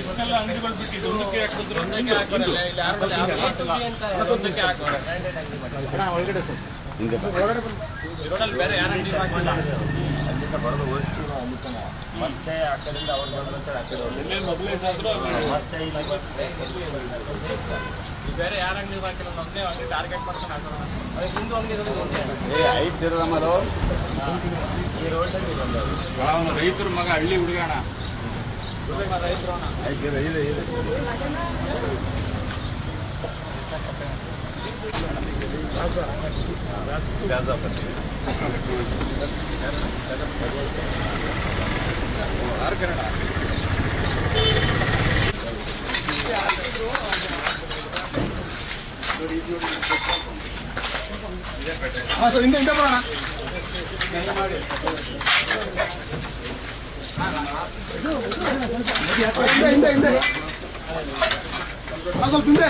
ಇಷ್ಟೆಲ್ಲ ಅಂಗಡಿಗಳು ಬಿಟ್ಟಿದ್ದು ಒಂದಕ್ಕೆ ಹಾಕಿದ್ರು ಒಂದಕ್ಕೆ ಹಾಕೋರಲ್ಲ ಇಲ್ಲಿ ಯಾರು ಒಂದಕ್ಕೆ ಹಾಕೋರ ರೋಡಲ್ಲಿ ಬೇರೆ ಯಾರು ಬರೆದು ನಾವು ಮತ್ತೆ ಆ ಕಡೆಯಿಂದ ಅವ್ರು ಬಂದ್ರೆ ಆ ಕಡೆ ಮತ್ತೆ ಇಲ್ಲಿ ಬೇರೆ ಯಾರು ಅಂಗಡಿ ಹಾಕಿಲ್ಲ ನಮ್ಮನ್ನೇ ಅಂಗಡಿ ಟಾರ್ಗೆಟ್ ಮಾಡ್ಕೊಂಡು ಹಾಕೋಣ. ಅದೇ ಹಿಂದೂ ಅಂಗಡಿ ಇರೋದು ಒಂದೇ ಈ ರೋಡಲ್ಲಿ ಬಂದವರು. ಅವನು ರೈತರ ಮಗ ಹಳ್ಳಿ ಹುಡುಗಣ ರೈತರು ಹಿಂದೆ ಹಿಂದೆ ಬರೋಣ ಹಿಂದೆ ಹಿಂದೆ ಹಿಂದೆ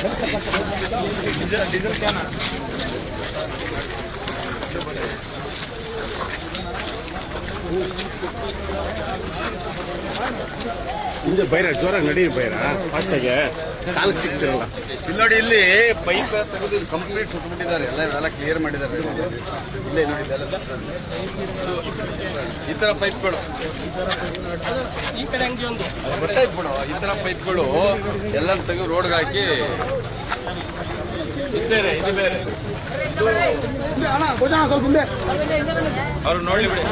डीजल क्या ना ಹಿಂದೆ ಬೈರ ಜೋರಾಗಿ ನಡಿ ಬೈರ. ಫಾಸ್ಟಾಗೆ ಕಾಲಕ್ಕೆ ಸಿಗ್ತಿರಲ್ಲ ಇಲ್ಲಿ ನೋಡಿ ಇಲ್ಲಿ ಪೈಪ್ ತೆಗೆದು ಕಂಪ್ಲೀಟ್ ಸುಟ್ಬಿಟ್ಟಿದ್ದಾರೆ. ಎಲ್ಲ ಎಲ್ಲ ಕ್ಲಿಯರ್ ಮಾಡಿದ್ದಾರೆ. ಇಲ್ಲೇ ನೋಡಿ ಇದೆಲ್ಲ ಈ ತರ ಪೈಪ್ಗಳು ಈ ಕಡೆ ಹಂಗೆ ಒಂದು. ಗೊತ್ತಾಯ್ತು ಬಿಡು ಈ ತರ ಪೈಪ್ಗಳು ಎಲ್ಲ ತೆಗೆದು ರೋಡ್ಗೆ ಹಾಕಿ. ಇದು ಬೇರೆ ಇದು ಬೇರೆ. ಅವ್ರು ನೋಡಿ ಬಿಡಿ.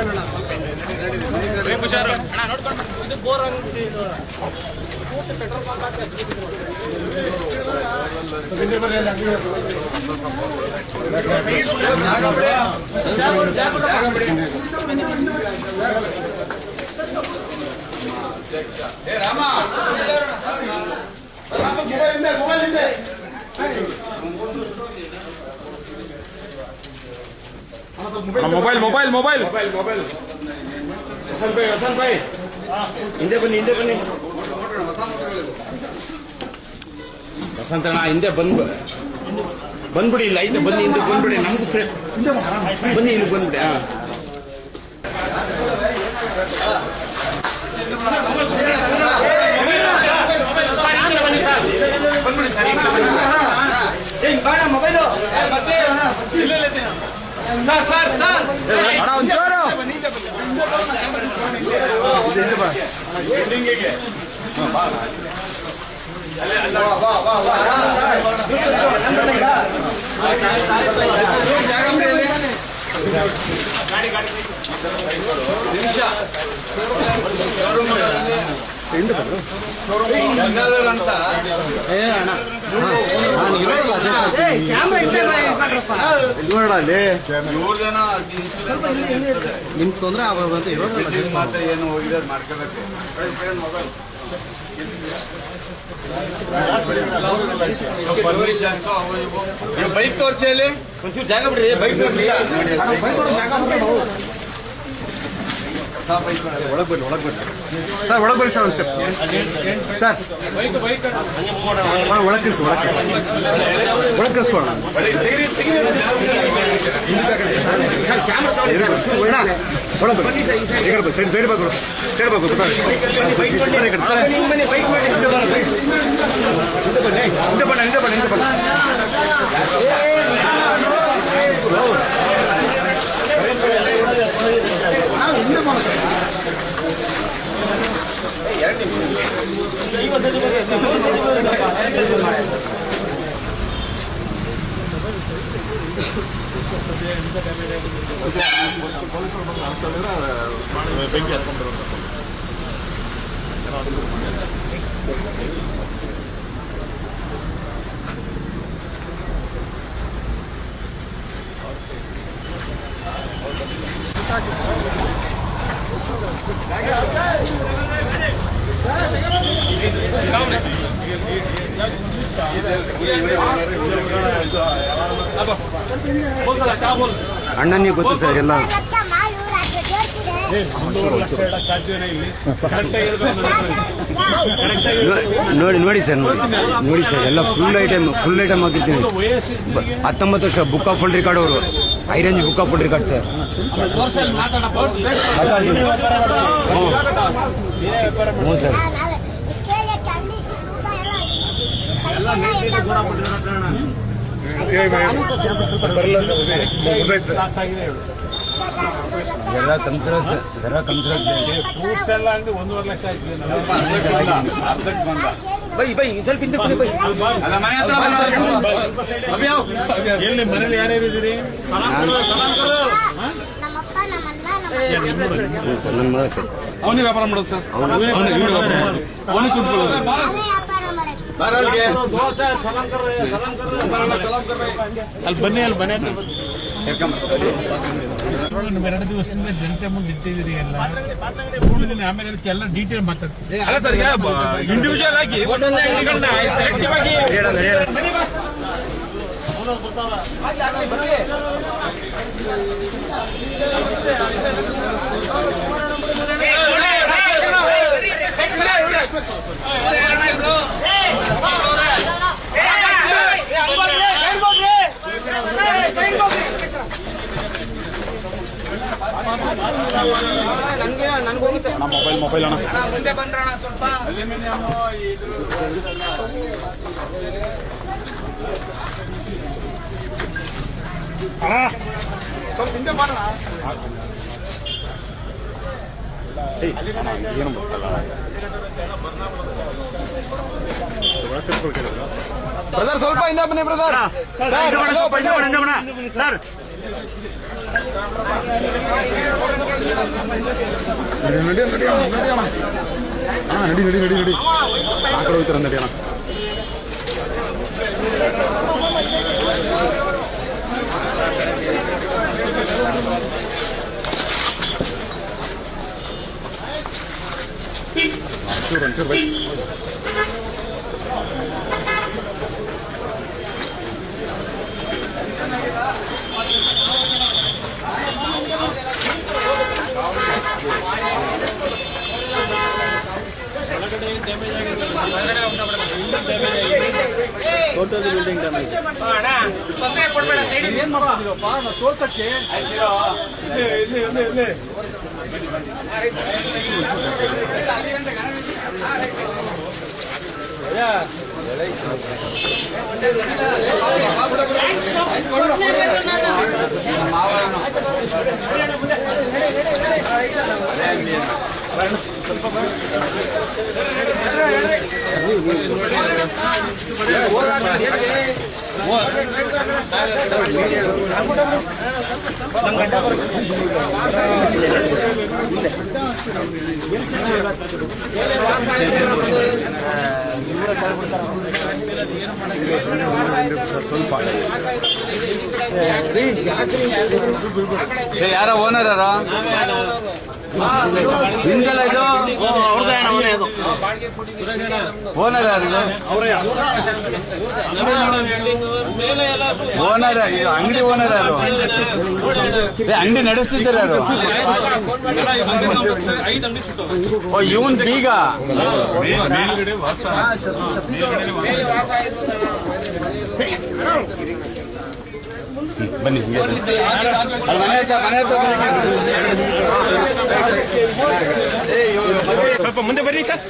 Mobile mobile mobile mobile mobile mobile mobile Vasant bhai Vasant bhai ಹಿಂದೆ ಬನ್ನಿ ಹಿಂದೆ ಬನ್ನಿ. ವಸಂತ ಅಣ್ಣ ಹಿಂದೆ ಬಂದ್ ಬಂದ್ಬಿಡಿ ಇಲ್ಲ ಐತೆ ಬನ್ನಿ ಹಿಂದೆ ಬಂದ್ಬಿಡಿ ನಮ್ಗೂ ಫ್ರೆಂಡ್ ಬನ್ನಿ ಇಲ್ಲಿ ಬಂದ್ಬಿಡಿ ಹಾ. ಸರ್ ಸರ್ ಜೋರು ಗಂಗಾಧರ್ రెండు ఏ అన్నా ನಿಮ್ ತೊಂದ್ರೆ ಆಗೋದಂತ ಏನು ಹೋಗಿದೆ ಬೈಕ್ ತೋರಿಸಿ ಅಲ್ಲಿ ಒಂಚೂರು ಜಾಗ ಬಿಡ್ರಿ ಬೈಕ್ சார் உழக்கு சார் சார் உழக்கு உழக்கு உழக்கு சைடு சைடு பார்க்கணும் சைடு பார்க்கணும் சார் இந்த பண்ண இந்த பண்ண இந்த பண்ண. ಬೆಂಕಿ ಹತ್ಕೊಂಡಿರೋದು ಅಣ್ಣನಿಗೆ ಗೊತ್ತು ಸರ್, ಎಲ್ಲ ನೋಡಿ ನೋಡಿ ಸರ್, ನೋಡಿ. ನೋಡಿ ಸರ್, ಎಲ್ಲ ಫುಲ್ ಐಟಮ್ ಫುಲ್ ಐಟಮ್ ಹಾಕಿದ್ದೀನಿ ಹತ್ತೊಂಬತ್ತು ವರ್ಷ ಬುಕ್ ಆಫ್ ಫುಲ್ ರೆಕಾರ್ಡ್ ಅವರು. Orange book of full record sir. ಹ್ಞೂ ಸರ್. ಎಲ್ಲ ಕಲ್ಲಿ ಎಲ್ಲ ಜರ ಕಂತ್ರ ಜರ ಕಂತ್ರ ಫ್ರೂಟ್ಸ್ ಎಲ್ಲ ಅಂಗಡಿ ಒಂದೂವರೆ ಲಕ್ಷ ಅರ್ಧಕ್ಕೆ ಬಂದ ಬೈ ಬೈ ಸ್ವಲ್ಪ ಹಿಂದೆ ಬನ್ನಿ ಬೈ ಅಲ್ಲ ಮನೆ ಹತ್ರ ಎಲ್ಲಿ ಮನೇಲಿ ಯಾರ್ಯಾರು ಇದ್ದೀರಿ ನಮ್ಮಪ್ಪ ನಮ್ಮಣ್ಣ ನಮ್ಮ ಸರ್ ನನ್ನ ಮಗ ಸರ್ ಅವನೇ ವ್ಯಾಪಾರ ಮಾಡೋದು ಸರ್ ಅವನೇ ನಾವೇ ವ್ಯಾಪಾರ ಮಾಡೋದು ಅಲ್ಲಿ ಬನ್ನಿ ಅಲ್ಲಿ ಬನ್ನಿ ಎರಡು ದಿವಸದಿಂದ ಜನತೆ ಮುಂದೆ ಇಟ್ಟಿದ್ದೀರಿ ಎಲ್ಲ ಮೂರು ದಿನ ಆಮೇಲೆ ಅದಕ್ಕೆ ಎಲ್ಲ ಡೀಟೇಲ್ ಮಾತಾಡ್ತೀವಿ ಅಲ್ಲ ಸರ್ ಇಂಡಿವಿಜುವಲ್ ಆಗಿ ಒಂದೊಂದೇ ಅಂಗಡಿಗಳನ್ನ ಸೆಲೆಕ್ಟಿವ್ ಆಗಿ ಮುಂದೆ ಬಂದ್ರಣ ಸ್ವಲ್ಪ ಬ್ರದರ್ ಸ್ವಲ್ಪ ಹಿಂದೆ ಬನ್ನಿ ಬ್ರದರ್ ಸರ್ ನಡಿ ನಡಿ ನಡಿ ಅಣ್ಣ ಹಾ ನಡಿ ನಡಿ ನಡಿ ನಡಿ ಆ ಕಡೆ ಹೋಗ್ತಾರ ನಡಿ ಅಣ್ಣ ಒಂಚೂರು ಒಂಚೂರು ಬೈ ತೊಂದರೆ ಕೊಡ್ಬೇಡ ಸೈಡ್ ಏನ್ ಯಾ ದೇವಿ ಸ್ವಲ್ಪ ಯಾರ ಓನರ್ ಯಾರ ನಿಮ್ದಲ್ಲ ಇದು? ಓನರ್ ಯಾರು ಓನರ್ ಇದು ಅಂಗಡಿ ಓನರ್ ಯಾರು? ಅಂಗಡಿ ನಡೆಸ್ತಿದ್ದಾರೆ ಯಾರು? ಓ ಇವನ್ ಬೀಗ? ಮೇಲ್ಗಡೆ ವಾಸ. ಮೇಲ್ಗಡೆ ವಾಸ. ಬನ್ನಿ ಹಿಂಗೆ ಬನ್ನಿ. ಸ್ವಲ್ಪ ಮುಂದೆ ಬನ್ನಿ ಸರ್.